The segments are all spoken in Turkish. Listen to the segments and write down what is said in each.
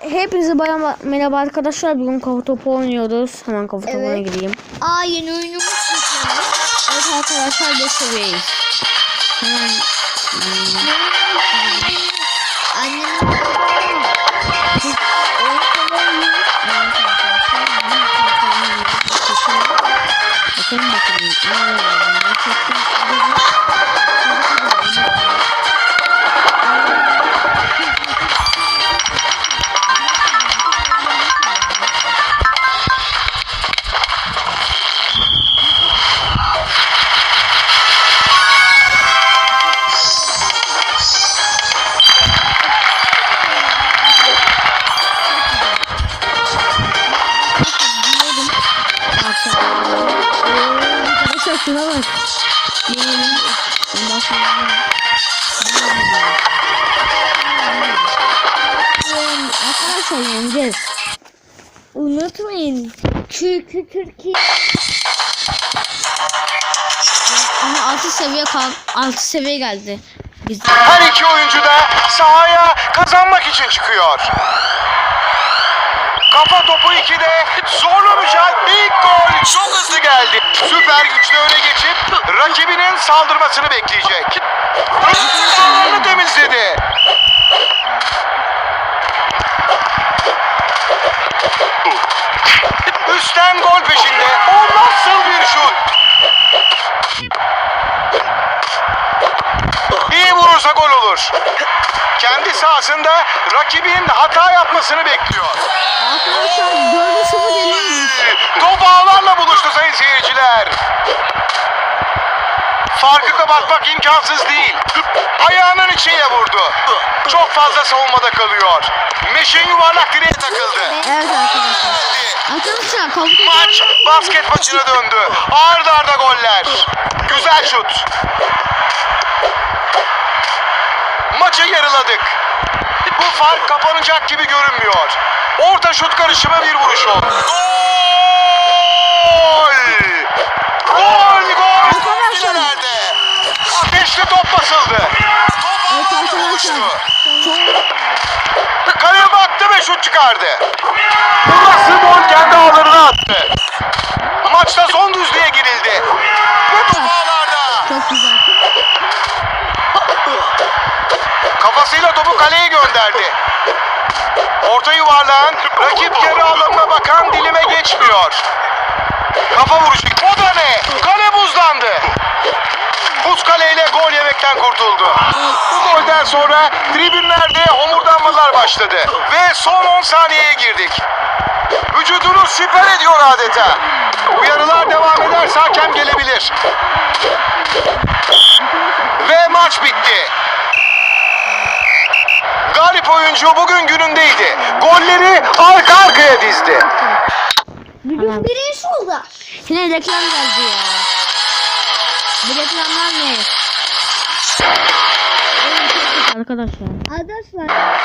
Hepinize bayan merhaba arkadaşlar. Bugün kafa topu oynuyoruz. Hemen kafa topuna Evet. gireyim. Aa yeni oyunumuz yüklendi. Evet arkadaşlar 5 seviyeyiz. Hemen Annemin Bakın bakın. Arkadaşlar Arkadaşlar yeneceğiz. Unutmayın. Çünkü Türkiye Aha 6 seviye kal 6 seviye geldi. Biz Her iki oyuncu da sahaya kazanmak için çıkıyor. Kafa topu 2'de zorlu mücadele ilk gol çok hızlı geldi. Süper güçlü öne geçip rakibinin saldırmasını bekleyecek. Ağlarını temizledi. Üstten gol peşinde. O nasıl bir şut? İyi vurursa gol olur. Kendi sahasında rakibin hata yapmasını bekliyor. Arkadaşlar 4'e 0 yeniyoruz. Top ağlarla buluştu sayın seyirciler. Kapatmak imkansız değil. Ayağının içiyle vurdu. Çok fazla savunmada kalıyor. Meşin yuvarlak direğe takıldı. Evet arkadaşlar. Arkadaşlar Maç basket maçına döndü. Arda arda goller. Güzel şut. Maçı yarıladık. Bu fark kapanacak gibi görünmüyor. Orta şut karışımı bir vuruş oldu. Gol! Gol! Gol! Arkadaşlar. Nerede? Ateşli top basıldı. Top arkadaşlar. buluştu. Kaleye baktı ve şut çıkardı. Nasıl gol kendi ağlarına attı. Maçta son düzlüğe girildi. Ve top ağlarda. çok güzel. Kafasıyla topu kaleye gönderdi. Orta yuvarlayan rakip yarı alanına bakan dilime geçmiyor. Kafa vuruşu. O da ne? Kale buzlandı. Buz kaleyle gol yemekten kurtuldu. Bu golden sonra tribünlerde homurdanmalar başladı. Ve son 10 saniyeye girdik. Vücudunu süper ediyor adeta. Uyarılar devam ederse hakem gelebilir. Ve maç bitti. Galip oyuncu bugün günündeydi. Golleri arka arkaya dizdi. Bugün birinci oldu. Yine reklam geldi ya. Arkadaşlar. Arkadaşlar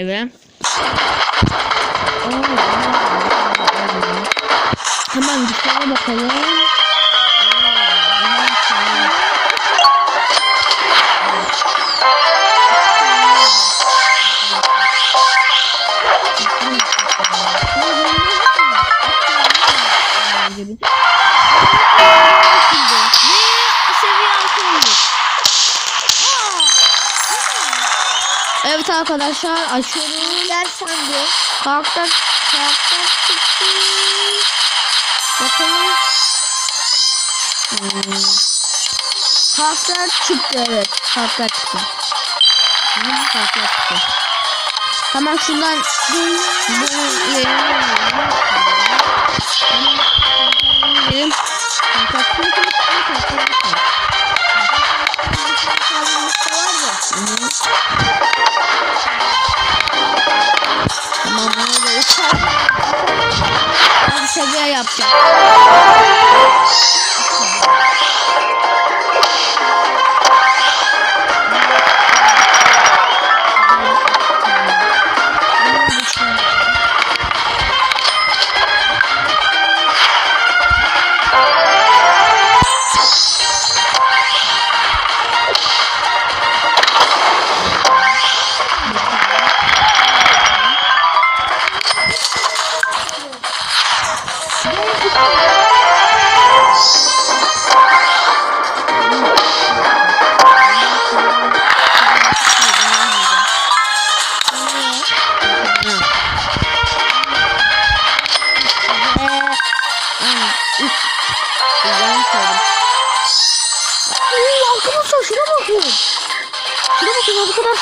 Evet. Hemen dışarı bakalım. Arkadaşlar açıyorum. neler sandı? Karakter karakter çıktı. Bakalım. Hmm. Karakter çıktı evet. Karakter çıktı. Hmm, karakter çıktı. Hemen şundan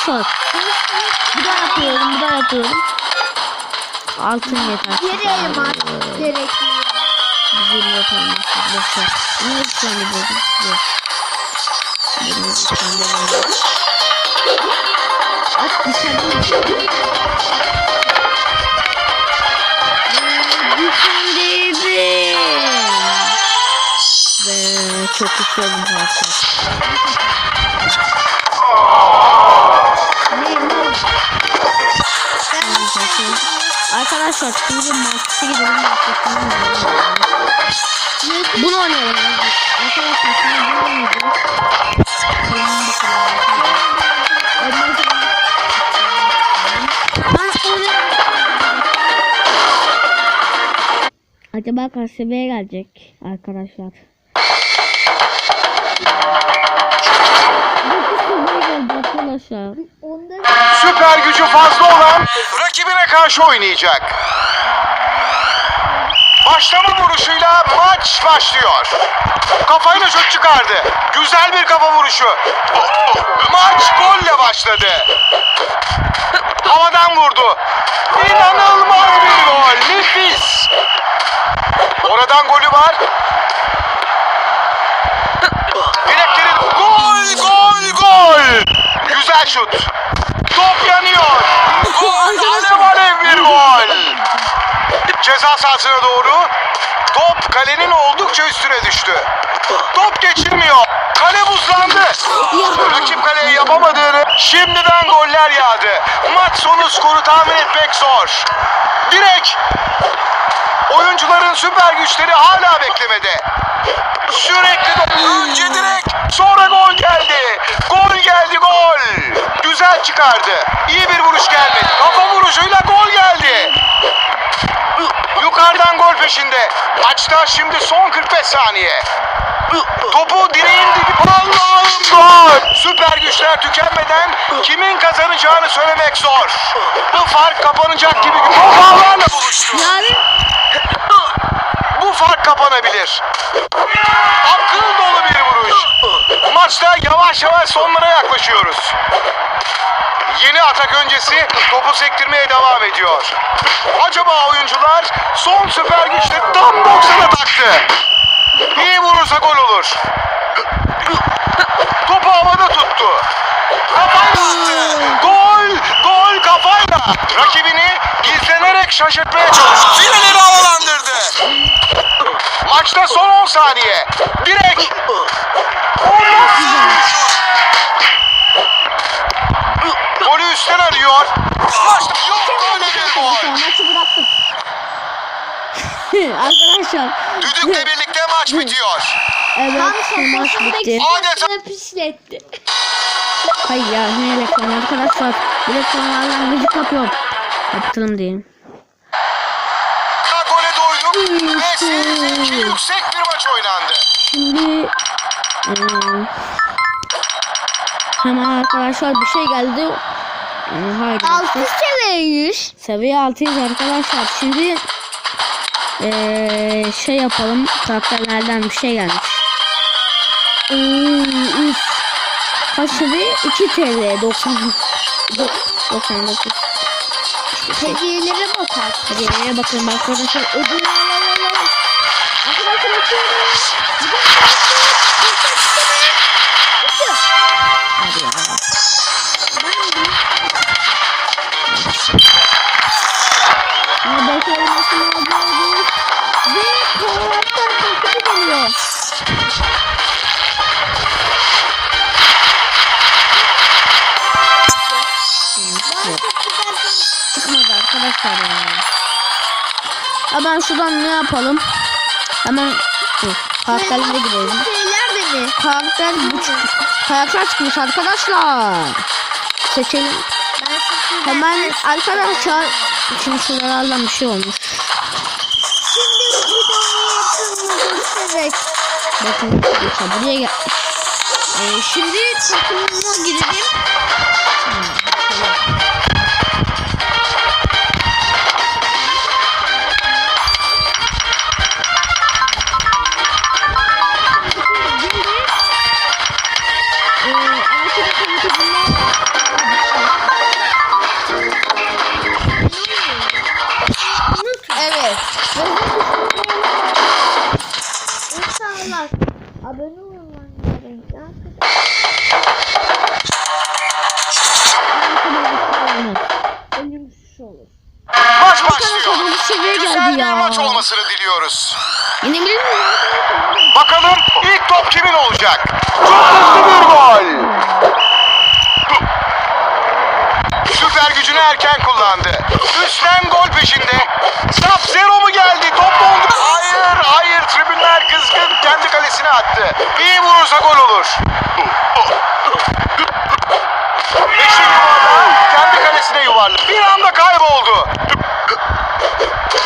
arkadaşlar. Bir daha yapıyorum, bir daha yapıyorum. Altın yeter. Geri elmas gerekiyor. Bizim yapalım. Boşver. Ne tane buldum. Yok. Benim tane buldum. At dışarıda mı? Düşündürdüm. Ve çok oldum zaten. Arkadaşlar şimdi markete gidelim. marketten alalım. Bunu oynayalım. Arkadaşlar şimdi bunu oynayacağız. Bir. Acaba seviyeye gelecek arkadaşlar? Geldi arkadaşlar. Süper gücü fazla olan rakibine karşı oynayacak. Başlama vuruşuyla maç başlıyor. Kafayla şut çıkardı. Güzel bir kafa vuruşu. Maç golle başladı. Havadan vurdu. İnanılmaz bir gol. Nefis. Oradan golü var. Direkleri gol gol gol. Güzel şut. Top yanıyor. Alev alev bir gol. Ceza sahasına doğru. Top kalenin oldukça üstüne düştü. Top geçilmiyor. Kale buzlandı. Rakip şimdiden goller yağdı. Maç sonu skoru tahmin etmek zor. Direk. Oyuncuların süper güçleri hala beklemede. Sürekli. Önce direk. Sonra gol geldi. Gol geldi gol. Güzel çıkardı. İyi bir vuruş gelmedi. Kafa vuruşuyla gol geldi. Yukarıdan gol peşinde. Maçta şimdi son 45 saniye. Topu direğin dibi. Allah'ım. Süper güçler tükenmeden kimin kazanacağını söylemek zor. Bu fark kapanacak gibi. Top ağlarla buluştu. Yani Bu fark kapanabilir. Akıl dolu bir vuruş. Maçta yavaş yavaş sonlara yaklaşıyoruz. Yeni atak öncesi topu sektirmeye devam ediyor. Acaba oyuncular son süper güçle tam 90'a taktı. İyi vurursa gol olur. Topu havada tuttu. Kafayla attı. Gol, gol kafayla. Rakibini gizlenerek şaşırtmaya çalıştı. Fileleri havalandırdı. Maçta son 10 saniye. Direk. Olmaz. Golü üstten arıyor. Maçta yok böyle bir gol. arkadaşlar maçı bıraktım. arkadaşlar. Düdükle birlikte maç bitiyor. Evet maç bitti. Adeta pisletti. Hayır ya ne reklam arkadaşlar. Reklamlardan müzik yapıyorum. Yaptırım diyeyim. Ve yüksek bir maç oynandı. Şimdi eee, hemen arkadaşlar bir şey geldi. Eee, haydi. Altı seviyeyiz. Seviye 6'yız arkadaşlar. Şimdi eee, şey yapalım. Karakterlerden bir şey gelmiş. Üf. Kaç seviye? 2 TL 90 99 şey. Hediyelere bakar. Hediyelere bakın arkadaşlar. Ödül. Arkadaşlar açıyorum. Hadi ya. Ben de. Ne beklemesini aldım. Ve kovalardan takip ediyor. Arkadaşlar ya. Hemen şuradan ne yapalım? Hemen dur. Karakterlere girelim. Şeyler de mi? Karakter buçuk. Karakter çıkmış arkadaşlar. Seçelim. Hemen arkadaşlar. Şimdi şuralardan bir şey olmuş. Şimdi yapımını göstererek. Bakın buraya gel. Ee, şimdi takımıma girelim. Ee, Evet. İnşallah abone olur. Maç başlıyor. Seviye Güzel bir maç olmasını diliyoruz. Yine miyim? Bakalım ilk top kimin olacak? Çok hızlı bir gol. Süper gücünü erken kullandı. Üstten gol peşinde. Sap zero mu geldi? Top doldu. Hayır, hayır. Tribünler kızgın. Kendi kalesine attı. İyi vurursa gol olur. Beşin yuvarlağı kendi kalesine yuvarladı. Bir anda kayboldu.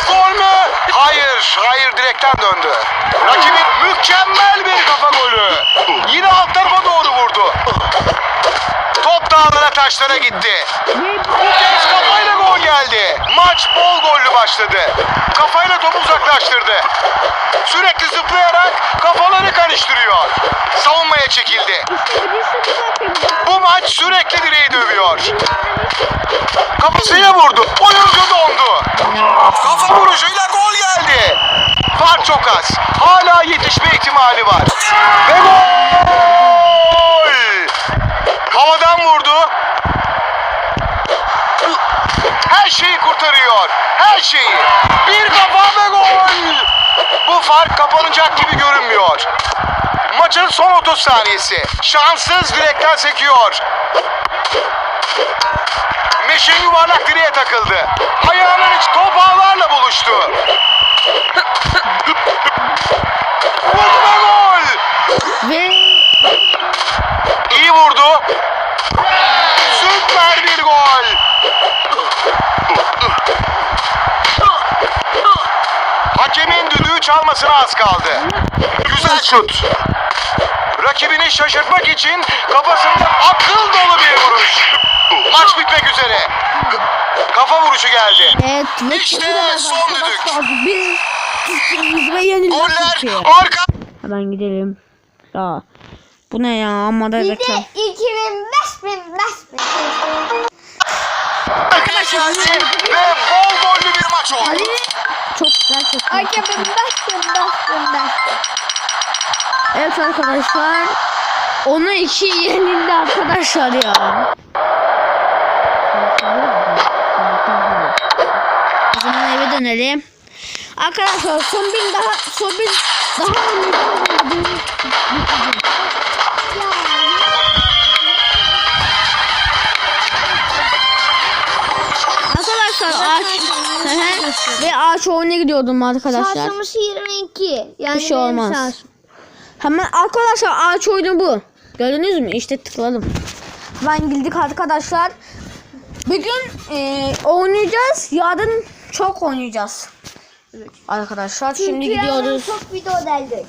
Gol mü? Hayır, hayır direkten döndü. Rakibin mükemmel bir kafa golü. Yine alt tarafa doğru vurdu. Top dağlara taşlara gitti. Bu kez geldi. Maç bol gollü başladı. Kafayla topu uzaklaştırdı. Sürekli zıplayarak kafaları karıştırıyor. Savunmaya çekildi. Bu maç sürekli direği dövüyor. Kafasıyla vurdu. Oyuncu dondu. Kafa vuruşuyla gol geldi. Fark çok az. Hala yetişme ihtimali var. Ve gol! Havadan vurdu. Her şeyi kurtarıyor. Her şeyi. Bir kafa ve gol. Bu fark kapanacak gibi görünmüyor. Maçın son 30 saniyesi. Şanssız direkten sekiyor. Meşin yuvarlak direğe takıldı. Ayağının iç top ağlarla buluştu. Vurdu ve gol. İyi vurdu. Süper bir gol. Hakemin düdüğü çalmasına az kaldı. Güzel şut. Rakibini şaşırtmak için kafasında akıl dolu bir vuruş. Maç bitmek üzere. Kafa vuruşu geldi. evet. ve İşte son arkadaşlar Biz tuttuğumuz ve yenilmek Goller tutuyor. arka. Hemen gidelim. Ya. Bu ne ya? Amma da Bir reklam. de 2000 5000 5000. Arkadaşlar ve bol oldu. Ali çok güzel çok güzel. Arkadaşlar 5000 5000 5000. Evet arkadaşlar. Onu iki yenildi arkadaşlar ya. O zaman eve dönelim. Arkadaşlar son bir daha son bir daha Hı. ve ağaç oyuna gidiyordum arkadaşlar. Şansımız 22. Yani Bir şey olmaz. şansım. Hemen arkadaşlar ağaç oyunu bu. Gördünüz mü? İşte tıkladım. Ben girdik arkadaşlar. Bugün e, oynayacağız. Yarın çok oynayacağız. Arkadaşlar şimdi Çünkü yarın gidiyoruz. Çok video geldi.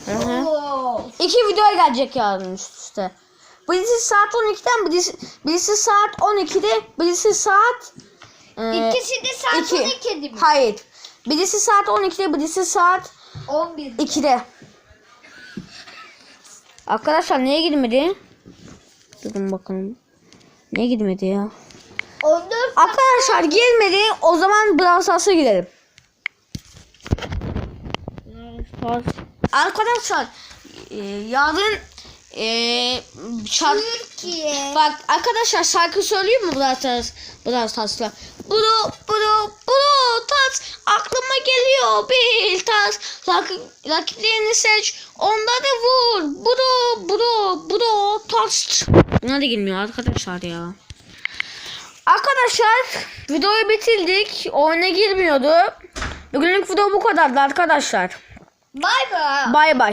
İki video gelecek yarın üst üste. Birisi saat 12'den birisi, birisi saat 12'de birisi saat e, İkisi de saat iki. 12 değil mi? Hayır. Birisi saat 12'de birisi saat 11. 2'de. Arkadaşlar niye gitmedi? Durun bakalım. Niye gitmedi ya? 14 Arkadaşlar gelmedi. O zaman Brawl Stars'a gidelim. Arkadaşlar e, yarın e, şarkı Türkiye. Bak arkadaşlar şarkı söyleyeyim mi Brawl Stars? Brawl Stars'la? Bro bro bro tas aklıma geliyor bir tas Rakip, rakiplerini seç onları vur bro bro bro tas Bunlar da gelmiyor arkadaşlar ya Arkadaşlar videoyu bitirdik. Oyuna girmiyordu. Bugünlük video bu kadardı arkadaşlar. Bay bay. Bay bay.